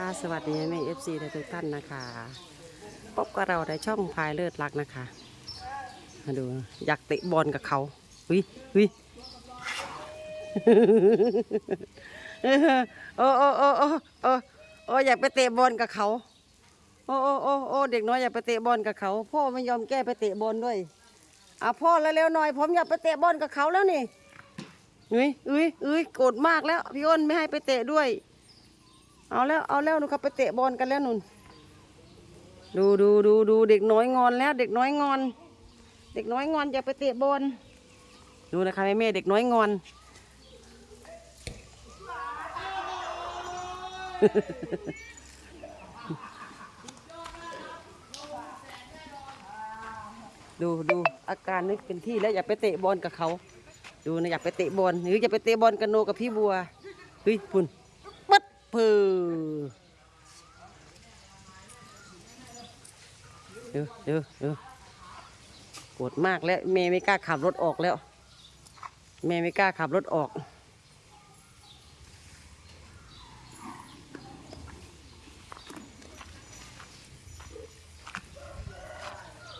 ค่ะสวัสดีแม่เอฟซีทุกท่านนะคะพบกับเราในช่องพายเลิศรักนะคะ มาดูอยากเตะบอลกับเขาวิวิโอ้โอ้โอ้โอ้โอ้โอ้อยากไปเตะบอลกับเขาโอ้โอ้โอ้โอ้เด็กน้อยอยากไปเตะบอลกับเขาพ่อไม่ยอมแก้ไปเตะบอลด้วยอะพ่อเร็วๆหน่อย ผมอยากไปเตะบอลกับเขาแล้วนี่อุ้ยอุ้ยอุ้ยโกรธมากแล้วพี่อ้นไม่ให้ไปเตะด้วย เอาแล้วเอาแล้วหนูครับไปเตะบอลกันแล้วนุ่น ดูดูดูดูเด็กน้อยงอนแล้ว เด็กน้อยงอน เด็กน้อยงอนอย่าไปเตะบอลดูนะคะแม่แม่เด็กน้อยงอน ดูดูอาการนึกเป็นที่แล้วอย่าไปเตะบอลกับเขา ดูนะอย่าไปเตะบอลหรืออย่าไปเตะบอลกับโนกับพี่บัวเฮ้ยพุ่น พอดี๋ยวเดี๋ยวเดี๋ยวปวดมากแล้วเมย์ไม่กล้าขับรถออกแล้ว เมย์ไม่กล้าขับรถออก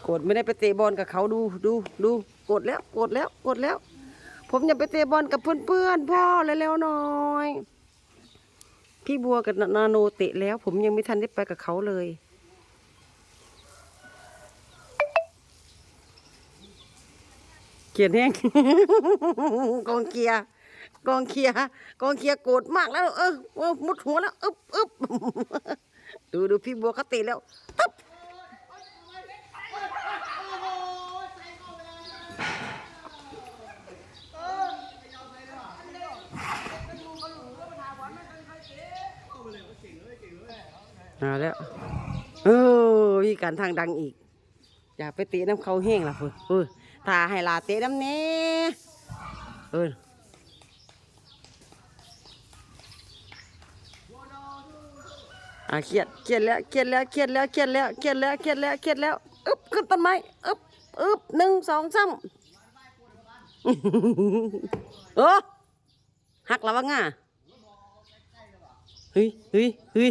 กดไม่ได้ไปเตะบอลกับเขาดูดูดูกดแล้วกดแล้วกดแล้ว ผมอยากไปเตะบอลกับเพื่อนๆพ่อเร็วๆหน่อย พี่บัวกับนาโนเตะแล้ว ผมยังไม่ทันได้ไปกับเขาเลย เกียนแห้งกองเกียร์กองเกียร์กองเกียร์โกรธมากแล้วเออเออมุดหัวแล้ว อึบอึบดูดูพี่บัวเขาเตะแล้วตึ๊บ มาแล้วเออมีการทางดังอีก อยากไปเตะน้ำเขาแห้งล่ะเพื่อเออถ้าให้ลาเตะน้ำเน่เอออะเครียดเครียดแล้วเครียดแล้วเครียดแล้วเครียดแล้วเครียดแล้วเครียดแล้วเครียดแล้วอึบขึ้นต้นไม้อึบอึบหนึ่งสองสามเออหักแล้ววะง่าเฮ้ยเฮ้ยเฮ้ย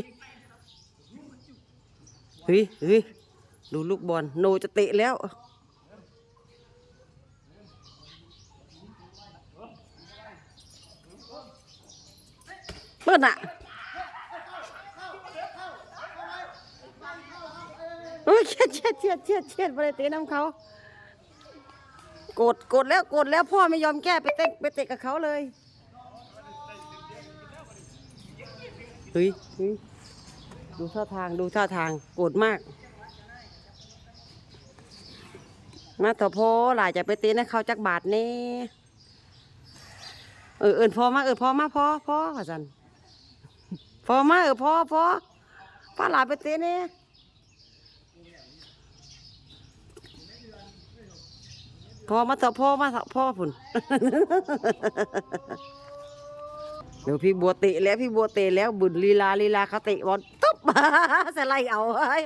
เฮ้ยเฮ้ยดูลูกบอลโนจะเตะแล้ว เปิ้ลอะโอ้ยเชียดเชียดเชียดเชียดเชียดไปเตะน้ำเขาโกรธโกรธแล้วโกรธแล้วพ่อไม่ยอมแก้ไปเตะไปเตะกับเขาเลยเฮ้ยเฮ้ย ดูท่าทางดูท่าทางโกรธมาก มาเถอะพ่อหลายจะไปต้นให้เขาจักบาทแนี่เออเอินพอมาเออพอมาพอพอว่าสันพอมาเออพอพอพาหลายไปต้นเนี่ยพอมาเถอะพ่อมาเถอะพ่อผุนเดี๋ยวพี่บัวเตะแล้วพี่บัวเตะแล้วบุญลีลาลีลาเขาเตะบอล ตุ๊บสไลด์เอาเฮ้ย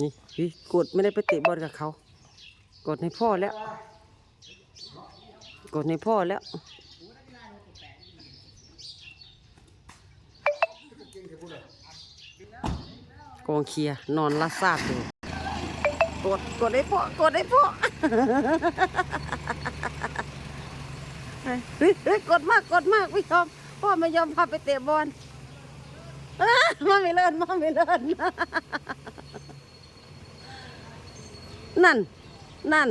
นี่พี่กดไม่ได้ไปเตะบอลกับเขา กดในพ่อแล้ว กดในพ่อแล้วกองเคียนอนละซาดอยู่กดกดให้พ่อกดให้พ่อ เฮ้ยเฮ้ยกดมากกดมากไม่ยอมพ่อไม่ยอมพาไปเตะบอลอมาไม่เลินมาไม่เลินนั่น นั่น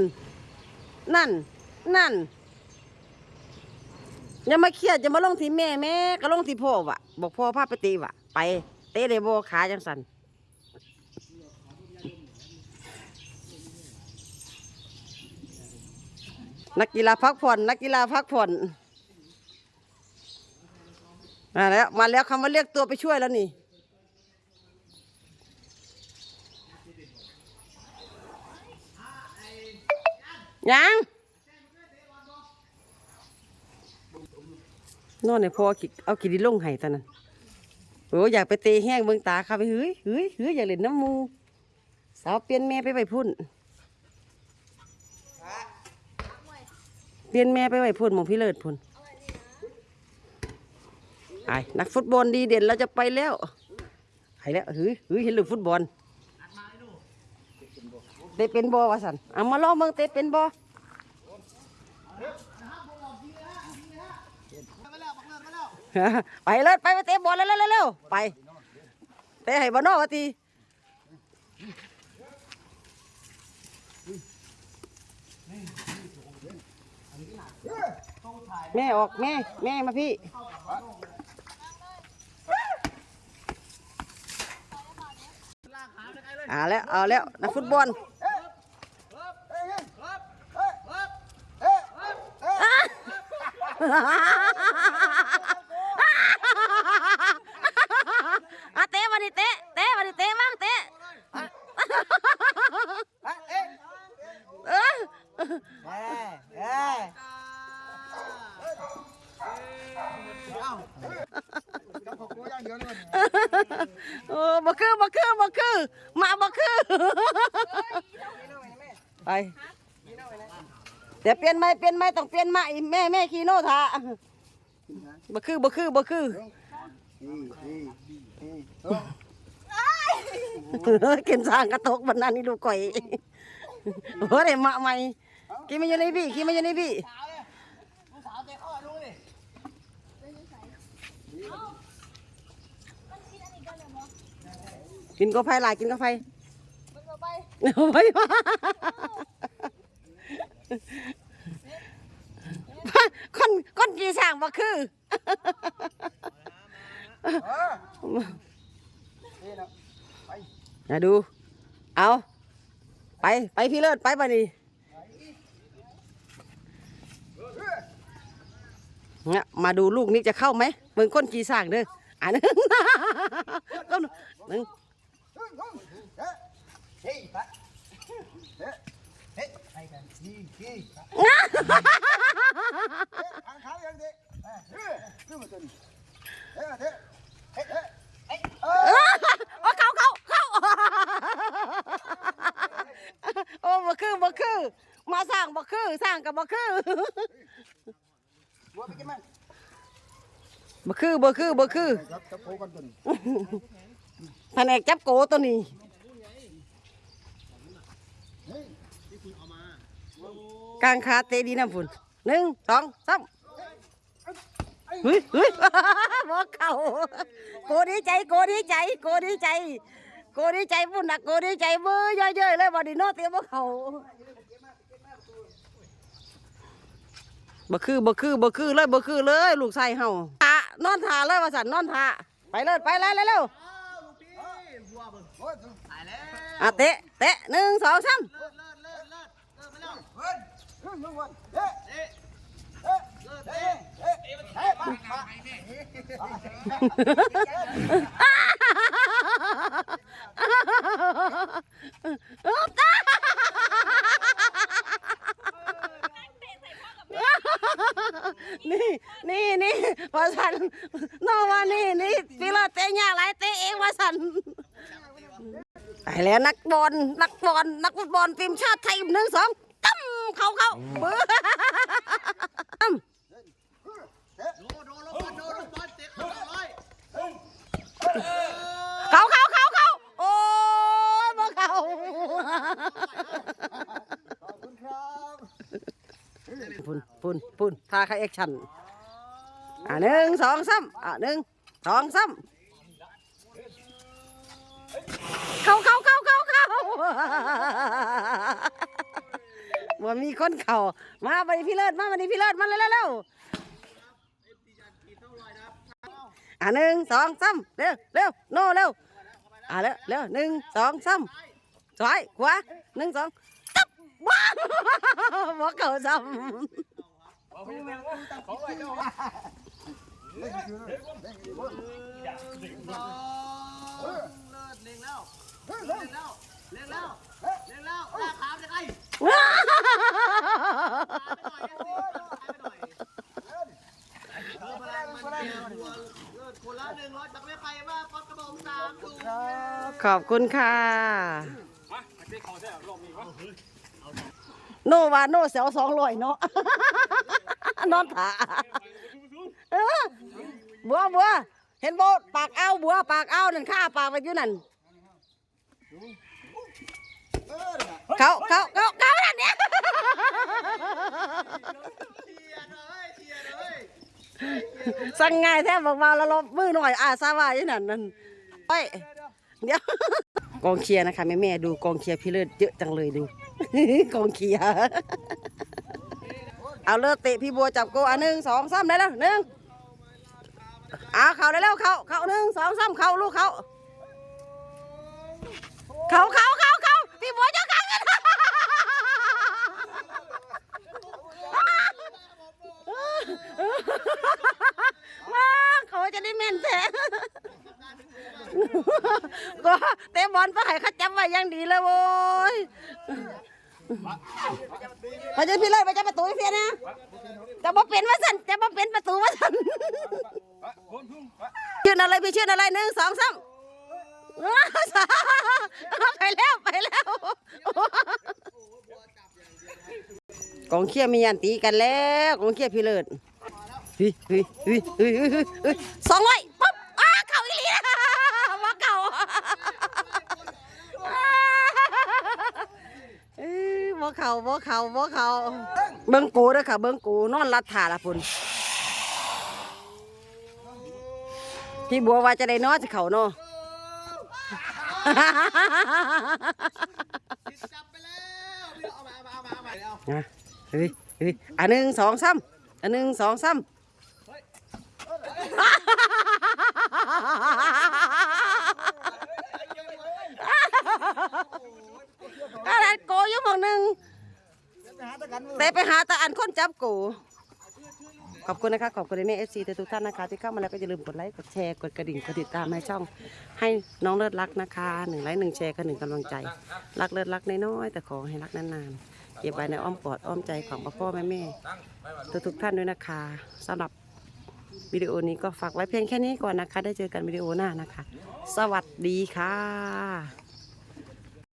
นั่น นั่นอย่ามาเครียดอย่ามาลงที่แม่แม่ก็ลงที่พ่อวะบอกพ่อพาไปตีวะไป เตะเดโบขาจังสัน นักกีฬาพักผ่อน นักกีฬาพักผ่อนมาแล้วมาแล้วคำว่าเรียกตัวไปช่วยแล้วนี่ยังนอนในพ่อเอาขี้ดิลงไห้ตอนนั้นโอ้อยากไปเตะแห้งเบิ่งตาค่ะไปเฮ้ยเฮ้ยเฮ้ยอยากเล่นน้ำมู สาวเปลี่ยนแม่ไปไปพุ่น เปลี่ยนแม่ไปไว้พุ่นมองพี่เลิศพุ่นไอ้นักฟุตบอลดีเด่นเราจะไปแล้วไปแล้วเฮ้ยเฮ้ยเห็นลูกฟุตบอลเตะเป็นบอวะสันเอามาลองเมืองเตะเป็นบอไปเลยไปไปเตะบอลเร็วเร็วเร็วไปเตะให้บอลนอกวะที แม่ออกแม่ แม่มาพี่เอาแล้วเอาแล้วนักฟุตบอลอะเตะมาดิเตะเตะมาดิเตะมั่งเตะเออโอ้บ่คือบ่คือบ่คือมาบ่คือไป เดี๋ยวเปลี่ยนไหมเปลี่ยนไหมต้องเปลี่ยนไหมแม่แม่คีโน่ท่าบ่คือบ่คือบ่คือกินสร้างกระตกบันนั้นนี่ดูก่อยโอ้ได้มาใหม่กินมาอยู่ในพี่กินมาอยู่ในพี่กินกาแฟหลายกินกาแฟเอาไปมา คนคนกี่ช่างบ่คือนะดู เอา ไป ไปพี่เลิศ ไปบ่นี่เนี่ยมาดูลูกนี้จะเข้าไหมเบิ่งก้นกีสร้างเด้ออ่านึงก้นหนึ่ง โอ้เข้าเขาเข้าโอ้บ่คือบ่คือ มาสร้างบ่คือสร้างกับบ่คือบ่คือบ่คือบ่คือแผนกจับโกตัวนี้ กางขาเตะดีน้ำฝุ่นหนึ่งสองสามเฮ้ยเฮ้ยบอกเขาโกดีใจโกดีใจโกดีใจโกดีใจปุ่นนักโกดีใจเบ้อเยอะๆเลยบอดีโนเตะบอกเขาบ่คือบ่คือบ่คือเลยบ่คือเลย ลูกชายเฮาทานอนทาเลยว่าสันนอนทาไปเลยไปเลยเร็วอะเตะเตะหนึ่งสองสาม เฮ้ยเฮ้ยลุงวันเฮ้ยเฮ้ยเฮ้ยเฮ้ยเฮ้ยเฮ้ยมามานี่นี่นี่ว่าสันนอว่านี่นี่พี่เราเตะยากหลายเตะเองว่าสันไปแล้วนักบอลนักบอลนักฟุตบอลทีมชาติไทยหนึ่งสอง เขาเขาเบื้อตั้มเขาเขาเขาเขาโอ้ยบ่เขาขอบคุณครับปุ่นปุ่นปุ่นพาเขาแอคชั่นอะหนึ่งสองสามอะหนึ่งสองสามเข้าเข้าเข้าเข้าเข้า ว่ามีคนเข่ามาบันนี้พี่เลิศมาบันนี้พี่เลิศมาเร็วเร็วเร็วอะหนึ่งสองสามเร็วเร็วโน่เร็วอะเร็วเร็วหนึ่งสองสามซ้ายขวาหนึ่งสองตับว้าวบอกเข่าซ้ำเล่นคือเล่นคือเล่นครับ ขอบคุณค่ะโนวาโนเสียวสองร้อยเนาะนอนถ่าเออบัวบัวเห็นโบปากเอาบัวปากเอานั่นข้าปากไปอยู่นั่น เขาเขาเขาเขานั่นเนี่ยเชียร์หน่อยเชียร์หน่อยสั่งง่ายแท้บอกมาแล้วลบมือหน่อยอาซาว่าอยู่นั่นนั่นไปเดี๋ยวกองเชียร์นะคะแม่แม่ดูกองเชียร์พี่เลิศเยอะจังเลยดูกองเชียร์เอาเลิศเตะพี่บัวจับโกอันหนึ่งสองสามได้แล้วหนึ่งเอาเข่าได้แล้วเข่าเข่าหนึ่งสองสามเข่าลูกเข่าเข่าเข่า ก็เตะบอลไปให้เขาจับไว้อย่างดีเลยโว้ยไปเจอพี่เลยไปจับประตูให้เพียนะจะมาเป็นว่าสันจะมาเป็นประตูว่าสันชื่ออะไรพี่ชื่ออะไรหนึ่งสองสามไปแล้วไปแล้วกองเชียร์มียันตีกันแล้วกองเชียร์พี่เลิศเฮ้ยเฮ้ยเฮ้ยเฮ้ยเฮ้ยเฮ้ยสองร้อยปุ๊บอ้าเข่าอีหลีนะว่าเข่าเอ้ย บ่เข่าบ่เข่าบ่เข่าเบิ้งกูเด้อค่ะ เบิ้งกูนอนรัดถ่าละพุ่นพี่บัวว่าจะได้นอนจะเข่าเนาะจับไปแล้วเอามาเอามาเอามาเอามาเฮ้ยเฮ้ยอันหนึ่งสองสามอันหนึ่งสองสา มอะไรโกอยู่หมองหนึ่งไปหาตะกันมือแต่ไปหาตาอันคนจับกูขอบคุณนะคะ ขอบคุณแม่เอฟซีทุกท่านนะคะ ที่เข้ามาแล้วก็อย่าลืมกดไลค์กดแชร์กดกระดิ่งกดติดตามให้ช่อง ให้น้องเลิศรักนะคะหนึ่งไลค์หนึ่งแชร์ก็หนึ่งกำลังใจ รักเลิศรักน้อยๆแต่ขอให้รักนานๆเก็บไว้ในอ้อมกอดอ้อมใจของพ่อพ่อแม่แม่ทุกๆท่านด้วยนะคะสำหรับวิดีโอนี้ก็ฝากไว้เพียงแค่นี้ก่อนนะคะ ได้เจอกันวิดีโอหน้านะคะ สวัสดีค่ะ